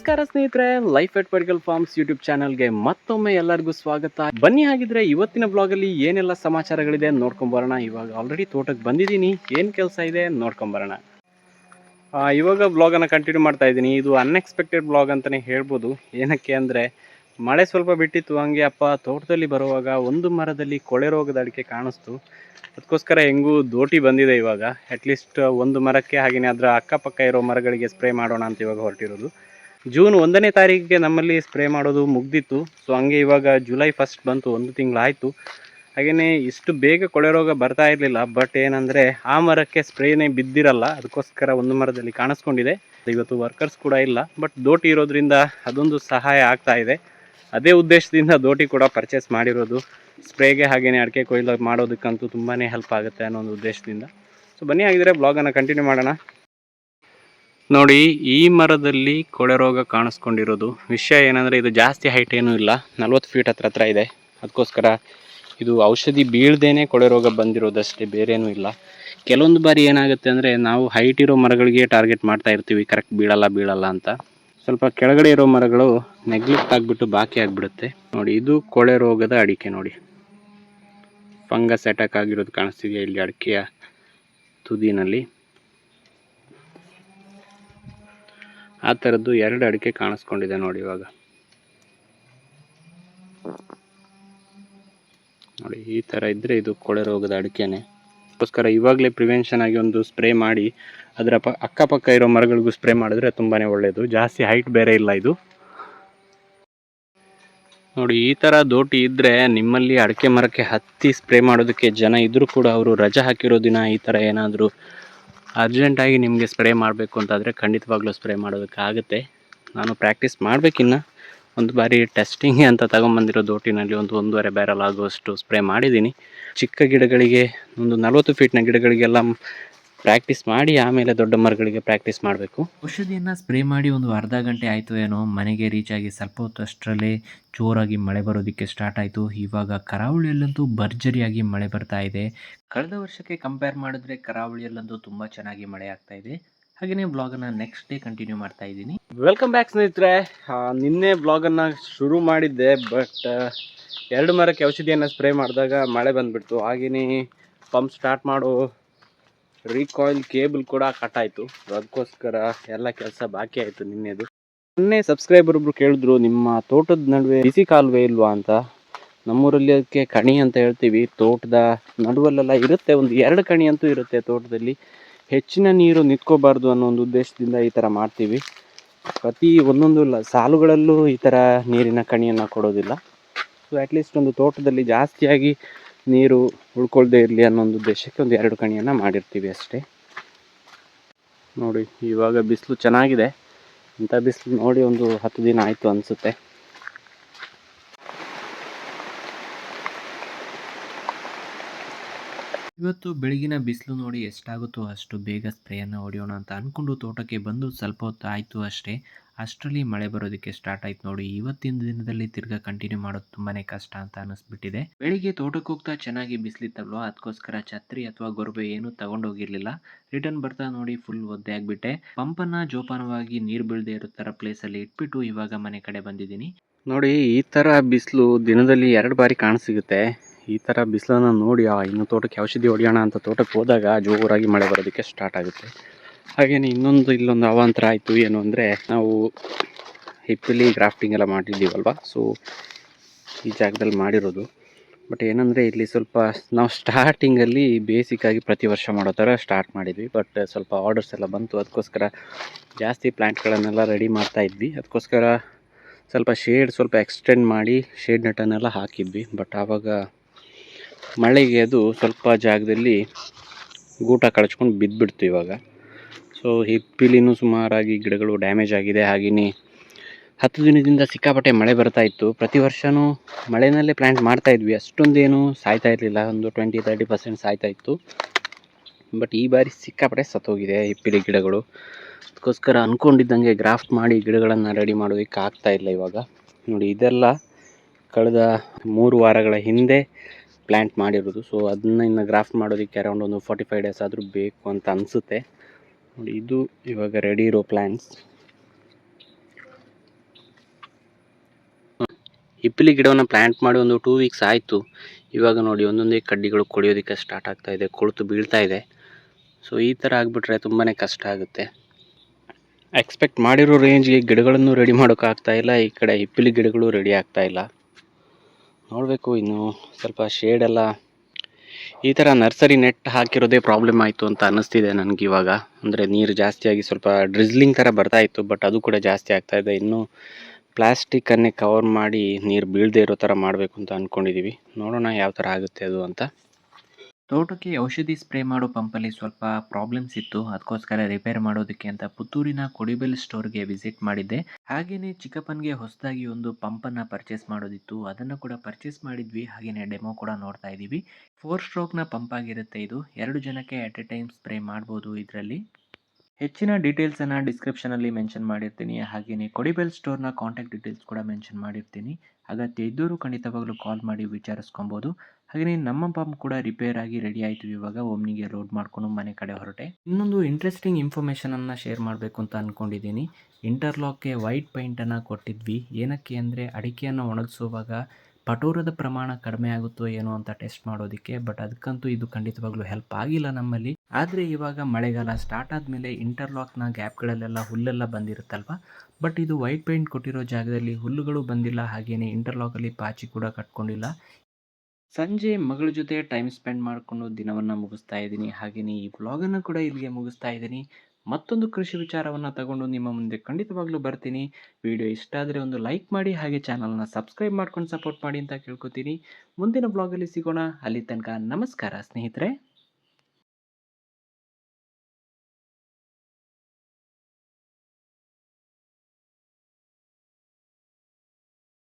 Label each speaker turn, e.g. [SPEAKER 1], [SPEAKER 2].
[SPEAKER 1] ನಮಸ್ಕಾರ ಸ್ನೇಹಿತರೆ life at ಪರ್ಗಲ್ ಫಾರ್ಮ್ಸ್ ಯೂಟ್ಯೂಬ್ ಚಾನಲ್ಗೆ ಮತ್ತೊಮ್ಮೆ ಎಲ್ಲರಿಗೂ ಸ್ವಾಗತ. ಬನ್ನಿ ಹಾಗಿದ್ರೆ ಇವತ್ತಿನ ಬ್ಲಾಗಲ್ಲಿ ಏನೆಲ್ಲ ಸಮಾಚಾರಗಳಿದೆ ನೋಡ್ಕೊಂಬರೋಣ ಇವಾಗ ಆಲ್ರೆಡಿ ತೋಟಕ್ಕೆ ಬಂದಿದ್ದೀನಿ. ಏನು ಕೆಲಸ ಇದೆ ನೋಡ್ಕೊಂಬರೋಣ ಇವಾಗ ಬ್ಲಾಗನ್ನು ಕಂಟಿನ್ಯೂ ಮಾಡ್ತಾ ಇದ್ದೀನಿ. ಇದು ಅನ್ಎಕ್ಸ್ಪೆಕ್ಟೆಡ್ ಬ್ಲಾಗ್ ಅಂತಲೇ ಹೇಳ್ಬೋದು. ಏನಕ್ಕೆ ಅಂದರೆ, ಮಳೆ ಸ್ವಲ್ಪ ಬಿಟ್ಟಿತ್ತು. ಹಂಗೆ ಅಪ್ಪ ತೋಟದಲ್ಲಿ ಬರುವಾಗ ಒಂದು ಮರದಲ್ಲಿ ಕೊಳೆ ರೋಗದ ಅಡಿಕೆ ಕಾಣಿಸ್ತು. ಅದಕ್ಕೋಸ್ಕರ ಹೆಂಗೂ ದೋಟಿ ಬಂದಿದೆ ಇವಾಗ. ಅಟ್ಲೀಸ್ಟ್ ಒಂದು ಮರಕ್ಕೆ ಹಾಗೆಯೇ ಅದರ ಅಕ್ಕಪಕ್ಕ ಇರೋ ಮರಗಳಿಗೆ ಸ್ಪ್ರೇ ಮಾಡೋಣ ಅಂತ ಇವಾಗ ಹೊರಟಿರೋದು. ಜೂನ್ ಒಂದನೇ ತಾರೀಕಿಗೆ ನಮ್ಮಲ್ಲಿ ಸ್ಪ್ರೇ ಮಾಡೋದು ಮುಗ್ದಿತ್ತು. ಸೊ ಹಂಗೆ ಇವಾಗ ಜುಲೈ ಫಸ್ಟ್ ಬಂತು, ಒಂದು ತಿಂಗಳಾಯಿತು. ಹಾಗೆಯೇ ಇಷ್ಟು ಬೇಗ ಕೊಳೆ ರೋಗ ಬರ್ತಾ ಇರಲಿಲ್ಲ ಬಟ್ ಏನಂದರೆ ಆ ಮರಕ್ಕೆ ಸ್ಪ್ರೇನೇ ಬಿದ್ದಿರಲ್ಲ, ಅದಕ್ಕೋಸ್ಕರ ಒಂದು ಮರದಲ್ಲಿ ಕಾಣಿಸ್ಕೊಂಡಿದೆ. ಇವತ್ತು ವರ್ಕರ್ಸ್ ಕೂಡ ಇಲ್ಲ ಬಟ್ ದೋಟಿ ಇರೋದ್ರಿಂದ ಅದೊಂದು ಸಹಾಯ ಆಗ್ತಾ ಇದೆ. ಅದೇ ಉದ್ದೇಶದಿಂದ ದೋಟಿ ಕೂಡ ಪರ್ಚೇಸ್ ಮಾಡಿರೋದು. ಸ್ಪ್ರೇಗೆ ಹಾಗೆಯೇ ಅಡಿಕೆ ಕೊಯ್ಲು ಮಾಡೋದಕ್ಕಂತೂ ತುಂಬಾ ಹೆಲ್ಪ್ ಆಗುತ್ತೆ ಅನ್ನೋ ಒಂದು ಉದ್ದೇಶದಿಂದ. ಸೊ ಬನ್ನಿ ಹಾಗಿದ್ರೆ ಬ್ಲಾಗನ್ನು ಕಂಟಿನ್ಯೂ ಮಾಡೋಣ. ನೋಡಿ, ಈ ಮರದಲ್ಲಿ ಕೊಳೆ ರೋಗ ಕಾಣಿಸ್ಕೊಂಡಿರೋದು. ವಿಷಯ ಏನಂದರೆ, ಇದು ಜಾಸ್ತಿ ಹೈಟ್ ಏನೂ ಇಲ್ಲ. ನಲ್ವತ್ತು ಫೀಟ್ ಹತ್ರ ಹತ್ರ ಇದೆ. ಅದಕ್ಕೋಸ್ಕರ ಇದು ಔಷಧಿ ಬೀಳ್ದೇನೆ ಕೊಳೆ ರೋಗ ಬಂದಿರೋದಷ್ಟೇ, ಬೇರೇನೂ ಇಲ್ಲ. ಕೆಲವೊಂದು ಬಾರಿ ಏನಾಗುತ್ತೆ ಅಂದರೆ, ನಾವು ಹೈಟ್ ಇರೋ ಮರಗಳಿಗೆ ಟಾರ್ಗೆಟ್ ಮಾಡ್ತಾ ಇರ್ತೀವಿ. ಕರೆಕ್ಟ್ ಬೀಳಲ್ಲ ಬೀಳಲ್ಲ ಅಂತ. ಸ್ವಲ್ಪ ಕೆಳಗಡೆ ಇರೋ ಮರಗಳು ನೆಗ್ಲೆಕ್ಟ್ ಆಗಿಬಿಟ್ಟು ಬಾಕಿ ಆಗಿಬಿಡುತ್ತೆ. ನೋಡಿ, ಇದು ಕೊಳೆ ರೋಗದ ಅಡಿಕೆ ನೋಡಿ. ಫಂಗಸ್ ಅಟ್ಯಾಕ್ ಆಗಿರೋದು ಕಾಣಿಸ್ತಿದೆಯಾ? ಇಲ್ಲಿ ಅಡಿಕೆಯ ತುದಿನಲ್ಲಿ. ಆ ಥರದ್ದು ಎರಡು ಅಡಿಕೆ ಕಾಣಿಸ್ಕೊಂಡಿದೆ ನೋಡಿ ಇವಾಗ. ನೋಡಿ, ಈ ಥರ ಇದ್ದರೆ ಇದು ಕೊಳೆ ರೋಗದ ಅಡಿಕೆನೆ. ಅದಕ್ಕೋಸ್ಕರ ಇವಾಗಲೇ ಪ್ರಿವೆನ್ಷನ್ ಆಗಿ ಒಂದು ಸ್ಪ್ರೇ ಮಾಡಿ, ಅದರ ಪ, ಅಕ್ಕಪಕ್ಕ ಇರೋ ಮರಗಳಿಗೂ ಸ್ಪ್ರೇ ಮಾಡಿದ್ರೆ ತುಂಬಾ ಒಳ್ಳೆಯದು ಜಾಸ್ತಿ ಹೈಟ್ ಬೇರೆ ಇಲ್ಲ ಇದು. ನೋಡಿ, ಈ ಥರ ದೋಟಿ ಇದ್ದರೆ ನಿಮ್ಮಲ್ಲಿ ಅಡಿಕೆ ಮರಕ್ಕೆ ಹತ್ತಿ ಸ್ಪ್ರೇ ಮಾಡೋದಕ್ಕೆ ಜನ ಇದ್ದರೂ ಕೂಡ ಅವರು ರಜೆ ಹಾಕಿರೋ ದಿನ ಈ ಥರ ಏನಾದರೂ ಅರ್ಜೆಂಟಾಗಿ ನಿಮಗೆ ಸ್ಪ್ರೇ ಮಾಡಬೇಕು ಅಂತಾದರೆ ಖಂಡಿತವಾಗ್ಲೂ ಸ್ಪ್ರೇ ಮಾಡೋದಕ್ಕಾಗುತ್ತೆ. ನಾನು ಪ್ರಾಕ್ಟೀಸ್ ಮಾಡಬೇಕಿನ್ನ. ಒಂದು ಬಾರಿ ಟೆಸ್ಟಿಂಗ್ ಅಂತ ತಗೊಂಬಂದಿರೋ ದೋಟಿನಲ್ಲಿ ಒಂದು ಒಂದೂವರೆ ಬ್ಯಾರಲ್ ಆಗುವಷ್ಟು ಸ್ಪ್ರೇ ಮಾಡಿದ್ದೀನಿ. ಚಿಕ್ಕ ಗಿಡಗಳಿಗೆ ಒಂದು ನಲವತ್ತು ಫೀಟ್ನ ಗಿಡಗಳಿಗೆಲ್ಲ ಪ್ರಾಕ್ಟೀಸ್ ಮಾಡಿ ಆಮೇಲೆ ದೊಡ್ಡ ಮರಗಳಿಗೆ ಪ್ರಾಕ್ಟೀಸ್ ಮಾಡಬೇಕು.
[SPEAKER 2] ಔಷಧಿಯನ್ನು ಸ್ಪ್ರೇ ಮಾಡಿ ಒಂದು ಅರ್ಧ ಗಂಟೆ ಆಯಿತು ಏನೋ ಮನೆಗೆ ರೀಚ್ ಆಗಿ ಸ್ವಲ್ಪ ಹೊತ್ತು ಅಷ್ಟರಲ್ಲೇ ಜೋರಾಗಿ ಮಳೆ ಬರೋದಕ್ಕೆ ಸ್ಟಾರ್ಟ್ ಆಯಿತು. ಇವಾಗ ಕರಾವಳಿಯಲ್ಲಂತೂ ಭರ್ಜರಿಯಾಗಿ ಮಳೆ ಬರ್ತಾ ಇದೆ. ಕಳೆದ ವರ್ಷಕ್ಕೆ ಕಂಪೇರ್ ಮಾಡಿದ್ರೆ ಕರಾವಳಿಯಲ್ಲಂತೂ ತುಂಬ ಚೆನ್ನಾಗಿ ಮಳೆ ಆಗ್ತಾ ಇದೆ. ಹಾಗೆಯೇ ಬ್ಲಾಗನ್ನು ನೆಕ್ಸ್ಟ್ ಡೇ ಕಂಟಿನ್ಯೂ ಮಾಡ್ತಾ ಇದ್ದೀನಿ.
[SPEAKER 1] ವೆಲ್ಕಮ್ ಬ್ಯಾಕ್ ಸ್ನೇಹಿತರೆ. ನಿನ್ನೆ ಬ್ಲಾಗನ್ನು ಶುರು ಮಾಡಿದ್ದೆ ಬಟ್ ಎರಡು ಮರಕ್ಕೆ ಔಷಧಿಯನ್ನು ಸ್ಪ್ರೇ ಮಾಡಿದಾಗ ಮಳೆ ಬಂದುಬಿಡ್ತು. ಹಾಗೆಯೇ ಪಂಪ್ ಸ್ಟಾರ್ಟ್ ಮಾಡೋ ರೀಕಾಯಿಲ್ ಕೇಬಲ್ ಕೂಡ ಕಟ್ ಆಯಿತು. ಅದಕ್ಕೋಸ್ಕರ ಎಲ್ಲ ಕೆಲಸ ಬಾಕಿ ಆಯಿತು ನಿನ್ನೆದು. ಮೊನ್ನೆ ಸಬ್ಸ್ಕ್ರೈಬರ್ ಒಬ್ರು ಕೇಳಿದ್ರು, ನಿಮ್ಮ ತೋಟದ ನಡುವೆ ಬಿಸಿ ಕಾಲುವೆ ಇಲ್ವಾ ಅಂತ? ನಮ್ಮೂರಲ್ಲಿ ಅದಕ್ಕೆ ಕಣಿ ಅಂತ ಹೇಳ್ತೀವಿ. ತೋಟದ ನಡುವಲ್ಲೆಲ್ಲ ಇರುತ್ತೆ, ಒಂದು ಎರಡು ಕಣಿ ಅಂತೂ ಇರುತ್ತೆ ತೋಟದಲ್ಲಿ. ಹೆಚ್ಚಿನ ನೀರು ನಿಂತ್ಕೋಬಾರ್ದು ಅನ್ನೋ ಒಂದು ಉದ್ದೇಶದಿಂದ ಈ ಥರ ಮಾಡ್ತೀವಿ. ಪ್ರತಿ ಒಂದೊಂದು ಸಾಲುಗಳಲ್ಲೂ ಈ ಥರ ನೀರಿನ ಕಣಿಯನ್ನು ಕೊಡೋದಿಲ್ಲ. ಸೊ ಅಟ್ಲೀಸ್ಟ್ ಒಂದು ತೋಟದಲ್ಲಿ ಜಾಸ್ತಿಯಾಗಿ ನೀರು ಉಳ್ಕೊಳ್ದೇ ಇರಲಿ ಅನ್ನೋ ಒಂದು ಉದ್ದೇಶಕ್ಕೆ ಒಂದು ಎರಡು ಕಣಿಯನ್ನು ಮಾಡಿರ್ತೀವಿ ಅಷ್ಟೇ. ನೋಡಿ, ಇವಾಗ ಬಿಸಿಲು ಚೆನ್ನಾಗಿದೆ. ಇಂಥ ಬಿಸಿಲು ನೋಡಿ ಒಂದು ಹತ್ತು ದಿನ ಆಯಿತು ಅನಿಸುತ್ತೆ.
[SPEAKER 2] ಇವತ್ತು ಬೆಳಗಿನ ಬಿಸಿಲು ನೋಡಿ ಎಷ್ಟಾಗುತ್ತೋ ಅಷ್ಟು ಬೇಗ ಸ್ಪ್ರೇಯನ್ನು ಹೊಡೆಯೋಣ ಅಂತ ಅಂದ್ಕೊಂಡು ತೋಟಕ್ಕೆ ಬಂದು ಸ್ವಲ್ಪ ಹೊತ್ತು ಆಯಿತು ಅಷ್ಟೇ. ಅಷ್ಟರಲ್ಲಿ ಮಳೆ ಬರೋದಕ್ಕೆ ಸ್ಟಾರ್ಟ್ ಆಯ್ತು ನೋಡಿ. ಇವತ್ತಿನ ದಿನದಲ್ಲಿ ತಿರ್ಗಾ ಕಂಟಿನ್ಯೂ ಮಾಡೋದು ತುಂಬಾನೇ ಕಷ್ಟ ಅಂತ ಅನಿಸ್ಬಿಟ್ಟಿದೆ. ಬೆಳಿಗ್ಗೆ ತೋಟಕ್ಕೆ ಹೋಗ್ತಾ ಚೆನ್ನಾಗಿ ಬಿಸಿಲಿತ್ತಲ್ವ? ಅದಕ್ಕೋಸ್ಕರ ಛತ್ರಿ ಅಥವಾ ಗೊರಬೆ ಏನು ತಗೊಂಡೋಗಿರ್ಲಿಲ್ಲ. ರಿಟರ್ನ್ ಬರ್ತಾ ನೋಡಿ ಫುಲ್ ಒದ್ದೆ ಆಗ್ಬಿಟ್ಟೆ. ಪಂಪನ್ನ ಜೋಪಾನವಾಗಿ ನೀರು ಬೀಳದೆ ಇರೋ ಥರ ಪ್ಲೇಸಲ್ಲಿ ಇಟ್ಬಿಟ್ಟು ಇವಾಗ ಮನೆ ಕಡೆ ಬಂದಿದ್ದೀನಿ.
[SPEAKER 1] ನೋಡಿ, ಈ ಥರ ಬಿಸಿಲು ದಿನದಲ್ಲಿ ಎರಡು ಬಾರಿ ಕಾಣಸಿಗುತ್ತೆ. ಈ ಥರ ಬಿಸಿಲನ್ನು ನೋಡಿ ಇನ್ನು ತೋಟಕ್ಕೆ ಔಷಧಿ ಹೊಡೆಯೋಣ ಅಂತ ತೋಟಕ್ಕೆ ಹೋದಾಗ ಜೋರಾಗಿ ಮಳೆ ಬರೋದಕ್ಕೆ ಸ್ಟಾರ್ಟ್ ಆಗುತ್ತೆ. ಹಾಗೆಯೇ ಇನ್ನೊಂದು ಇಲ್ಲೊಂದು ಅವಾಂತರ ಆಯಿತು ಏನು ಅಂದರೆ ನಾವು ಹಿಪ್ಪಲಿ ಗ್ರಾಫ್ಟಿಂಗ್ ಎಲ್ಲ ಮಾಡಿದ್ದೀವಲ್ವ? ಸೊ ಈ ಜಾಗದಲ್ಲಿ ಮಾಡಿರೋದು. ಬಟ್ ಏನಂದರೆ ಇಲ್ಲಿ ಸ್ವಲ್ಪ ನಾವು ಸ್ಟಾರ್ಟಿಂಗಲ್ಲಿ ಬೇಸಿಕ್ಕಾಗಿ ಪ್ರತಿ ವರ್ಷ ಮಾಡೋ ಥರ ಸ್ಟಾರ್ಟ್ ಮಾಡಿದ್ವಿ. ಬಟ್ ಸ್ವಲ್ಪ ಆರ್ಡರ್ಸ್ ಎಲ್ಲ ಬಂತು. ಅದಕ್ಕೋಸ್ಕರ ಜಾಸ್ತಿ ಪ್ಲ್ಯಾಂಟ್ಗಳನ್ನೆಲ್ಲ ರೆಡಿ ಮಾಡ್ತಾ ಇದ್ವಿ. ಅದಕ್ಕೋಸ್ಕರ ಸ್ವಲ್ಪ ಶೇಡ್ ಸ್ವಲ್ಪ ಎಕ್ಸ್ಟೆಂಡ್ ಮಾಡಿ ಶೇಡ್ ನಟನ್ನೆಲ್ಲ ಹಾಕಿದ್ವಿ. ಬಟ್ ಆವಾಗ ಮಳೆಗೆ ಅದು ಸ್ವಲ್ಪ ಜಾಗದಲ್ಲಿ ಗೂಟ ಕಳಚ್ಕೊಂಡು ಬಿದ್ದುಬಿಡ್ತು ಇವಾಗ. ಸೊ ಹಿಪ್ಪಿಲಿನೂ ಸುಮಾರಾಗಿ ಗಿಡಗಳು ಡ್ಯಾಮೇಜ್ ಆಗಿದೆ. ಹಾಗೆಯೇ ಹತ್ತು ದಿನದಿಂದ ಸಿಕ್ಕಾಪಟ್ಟೆ ಮಳೆ ಬರ್ತಾ ಇತ್ತು. ಪ್ರತಿ ವರ್ಷವೂ ಮಳೆಯಲ್ಲೇ ಪ್ಲ್ಯಾಂಟ್ ಮಾಡ್ತಾ ಇದ್ವಿ. ಅಷ್ಟೊಂದೇನು ಸಾಯ್ತಾ ಇರಲಿಲ್ಲ. ಒಂದು ಟ್ವೆಂಟಿ ತರ್ಟಿ ಪರ್ಸೆಂಟ್ ಸಾಯ್ತಾ ಇತ್ತು. ಬಟ್ ಈ ಬಾರಿ ಸಿಕ್ಕಾಪಟ್ಟೆ ಸತ್ತೋಗಿದೆ ಹಿಪ್ಪಿಲಿ ಗಿಡಗಳು. ಅದಕ್ಕೋಸ್ಕರ ಅಂದ್ಕೊಂಡಿದ್ದಂಗೆ ಗ್ರಾಫ್ಟ್ ಮಾಡಿ ಗಿಡಗಳನ್ನು ರೆಡಿ ಮಾಡೋದಕ್ಕೆ ಆಗ್ತಾ ಇಲ್ಲ ಇವಾಗ. ನೋಡಿ, ಇದೆಲ್ಲ ಕಳೆದ ಮೂರು ವಾರಗಳ ಹಿಂದೆ ಪ್ಲ್ಯಾಂಟ್ ಮಾಡಿರೋದು. ಸೊ ಅದನ್ನ ಇನ್ನು ಗ್ರಾಫ್ಟ್ ಮಾಡೋದಕ್ಕೆ ಅರೌಂಡ್ ಒಂದು ಫಾರ್ಟಿ ಫೈವ್ ಡೇಸ್ ಆದರೂ ಬೇಕು ಅಂತ ಅನಿಸುತ್ತೆ. ನೋಡಿ ಇದು ಇವಾಗ ರೆಡಿ ಇರೋ ಪ್ಲ್ಯಾನ್ಸ್ ಹಿಪ್ಪಲಿ ಗಿಡವನ್ನು ಪ್ಲ್ಯಾಂಟ್ ಮಾಡಿ ಒಂದು ಟೂ ವೀಕ್ಸ್ ಆಯಿತು. ಇವಾಗ ನೋಡಿ ಒಂದೊಂದೇ ಕಡ್ಡಿಗಳು ಕೊಡಿಯೋದಕ್ಕೆ ಸ್ಟಾರ್ಟ್ ಆಗ್ತಾ ಇದೆ, ಕೊಳತು ಬೀಳ್ತಾ ಇದೆ. ಸೊ ಈ ಥರ ಆಗಿಬಿಟ್ರೆ ತುಂಬಾ ಕಷ್ಟ ಆಗುತ್ತೆ. ಎಕ್ಸ್ಪೆಕ್ಟ್ ಮಾಡಿರೋ ರೇಂಜ್ಗೆ ಗಿಡಗಳನ್ನು ರೆಡಿ ಮಾಡೋಕ್ಕಾಗ್ತಾ ಇಲ್ಲ, ಈ ಕಡೆ ಹಿಪ್ಪಿಲಿ ಗಿಡಗಳು ರೆಡಿ ಆಗ್ತಾ ಇಲ್ಲ. ನೋಡಬೇಕು ಇನ್ನು ಸ್ವಲ್ಪ ಶೇಡೆಲ್ಲ ಈ ಥರ ನರ್ಸರಿ ನೆಟ್ ಹಾಕಿರೋದೇ ಪ್ರಾಬ್ಲಮ್ ಆಯಿತು ಅಂತ ಅನ್ನಿಸ್ತಿದೆ ನನಗೆ ಇವಾಗ. ಅಂದರೆ ನೀರು ಜಾಸ್ತಿಯಾಗಿ ಸ್ವಲ್ಪ ಡ್ರಿಸ್ಲಿಂಗ್ ಥರ ಬರ್ತಾ ಇತ್ತು ಬಟ್ ಅದು ಕೂಡ ಜಾಸ್ತಿ ಆಗ್ತಾ ಇದೆ. ಇನ್ನು ಪ್ಲಾಸ್ಟಿಕ್ಕನ್ನೇ ಕವರ್ ಮಾಡಿ ನೀರು ಬೀಳದೇ ಇರೋ ಥರ ಮಾಡಬೇಕು ಅಂತ ಅಂದ್ಕೊಂಡಿದ್ದೀವಿ ನೋಡೋಣ ಯಾವ ಥರ ಆಗುತ್ತೆ ಅದು ಅಂತ.
[SPEAKER 2] ತೋಟಕ್ಕೆ ಔಷಧಿ ಸ್ಪ್ರೇ ಮಾಡೋ ಪಂಪಲ್ಲಿ ಸ್ವಲ್ಪ ಪ್ರಾಬ್ಲಮ್ಸ್ ಇತ್ತು. ಅದಕ್ಕೋಸ್ಕರ ರಿಪೇರ್ ಮಾಡೋದಕ್ಕೆ ಅಂತ ಪುತ್ತೂರಿನ ಕೊಡಿಬೆಲ್ ಸ್ಟೋರ್ಗೆ ವಿಸಿಟ್ ಮಾಡಿದ್ದೆ. ಹಾಗೆಯೇ ಚಿಕ್ಕಪ್ಪನಿಗೆ ಹೊಸದಾಗಿ ಒಂದು ಪಂಪನ್ನು ಪರ್ಚೇಸ್ ಮಾಡೋದಿತ್ತು. ಅದನ್ನು ಕೂಡ ಪರ್ಚೇಸ್ ಮಾಡಿದ್ವಿ. ಹಾಗೆಯೇ ಡೆಮೋ ಕೂಡ ನೋಡ್ತಾ ಇದ್ದೀವಿ. ಫೋರ್ ಸ್ಟ್ರೋಕ್ನ ಪಂಪ್ ಆಗಿರುತ್ತೆ ಇದು. ಎರಡು ಜನಕ್ಕೆ ಅಟ್ ಎ ಟೈಮ್ ಸ್ಪ್ರೇ ಮಾಡ್ಬೋದು ಇದರಲ್ಲಿ. ಹೆಚ್ಚಿನ ಡೀಟೇಲ್ಸನ್ನು ಡಿಸ್ಕ್ರಿಪ್ಷನಲ್ಲಿ ಮೆನ್ಷನ್ ಮಾಡಿರ್ತೀನಿ. ಹಾಗೆಯೇ ಕೊಡಿಬೆಲ್ ಸ್ಟೋರ್ನ ಕಾಂಟ್ಯಾಕ್ಟ್ ಡೀಟೇಲ್ಸ್ ಕೂಡ ಮೆನ್ಷನ್ ಮಾಡಿರ್ತೀನಿ. ಅಗತ್ಯ ಇದ್ದವರು ಖಂಡಿತವಾಗ್ಲೂ ಕಾಲ್ ಮಾಡಿ ವಿಚಾರಿಸ್ಕೊಬೋದು. ಹಾಗೆಯೇ ನಮ್ಮ ಪಂಪ್ ಕೂಡ ರಿಪೇರ್ ಆಗಿ ರೆಡಿ ಆಯಿತು ಇವಾಗ. ಒಮ್ನಿಗೆ ಲೋಡ್ ಮಾಡ್ಕೊಂಡು ಮನೆ ಕಡೆ ಹೊರಟೆ. ಇನ್ನೊಂದು ಇಂಟ್ರೆಸ್ಟಿಂಗ್ ಇನ್ಫಾರ್ಮೇಷನನ್ನು ಶೇರ್ ಮಾಡಬೇಕು ಅಂತ ಅಂದ್ಕೊಂಡಿದ್ದೀನಿ ಇಂಟರ್ಲಾಕ್ಗೆ ವೈಟ್ ಪೈಂಟನ್ನು ಕೊಟ್ಟಿದ್ವಿ. ಏನಕ್ಕೆ ಅಂದರೆ ಅಡಿಕೆಯನ್ನು ಒಣಗಿಸುವಾಗ ಪಟೋರದ ಪ್ರಮಾಣ ಕಡಿಮೆ ಆಗುತ್ತೋ ಏನೋ ಅಂತ ಟೆಸ್ಟ್ ಮಾಡೋದಕ್ಕೆ ಬಟ್ ಅದಕ್ಕಂತೂ ಇದು ಖಂಡಿತವಾಗ್ಲೂ ಹೆಲ್ಪ್ ಆಗಿಲ್ಲ ನಮ್ಮಲ್ಲಿ. ಆದರೆ ಇವಾಗ ಮಳೆಗಾಲ ಸ್ಟಾರ್ಟ್ ಆದಮೇಲೆ ಇಂಟರ್ಲಾಕ್ನ ಗ್ಯಾಪ್ಗಳಲ್ಲೆಲ್ಲ ಹುಲ್ಲೆಲ್ಲ ಬಂದಿರುತ್ತಲ್ವ? ಬಟ್ ಇದು ವೈಟ್ ಪೇಂಟ್ ಕೊಟ್ಟಿರೋ ಜಾಗದಲ್ಲಿ ಹುಲ್ಲುಗಳು ಬಂದಿಲ್ಲ ಹಾಗೆಯೇ ಇಂಟರ್ಲಾಕಲ್ಲಿ ಪಾಚಿ ಕೂಡ ಕಟ್ಕೊಂಡಿಲ್ಲ. ಸಂಜೆ ಮಗಳ ಜೊತೆ ಟೈಮ್ ಸ್ಪೆಂಡ್ ಮಾಡಿಕೊಂಡು ದಿನವನ್ನು ಮುಗಿಸ್ತಾ ಇದ್ದೀನಿ. ಹಾಗೆಯೇ ಈ ವ್ಲಾಗನ್ನು ಕೂಡ ಇಲ್ಲಿಗೆ ಮುಗಿಸ್ತಾ ಇದ್ದೀನಿ. ಮತ್ತೊಂದು ಕೃಷಿ ವಿಚಾರವನ್ನು ತಗೊಂಡು ನಿಮ್ಮ ಮುಂದೆ ಖಂಡಿತವಾಗ್ಲೂ ಬರ್ತೀನಿ. ವಿಡಿಯೋ ಇಷ್ಟ ಆದರೆ ಒಂದು ಲೈಕ್ ಮಾಡಿ, ಹಾಗೆ ಚಾನಲ್ನ ಸಬ್ಸ್ಕ್ರೈಬ್ ಮಾಡ್ಕೊಂಡು ಸಪೋರ್ಟ್ ಮಾಡಿ ಅಂತ ಕೇಳ್ಕೊತೀನಿ. ಮುಂದಿನ ಬ್ಲಾಗಲ್ಲಿ ಸಿಗೋಣ. ಅಲ್ಲಿ ತನಕ ನಮಸ್ಕಾರ ಸ್ನೇಹಿತರೆ.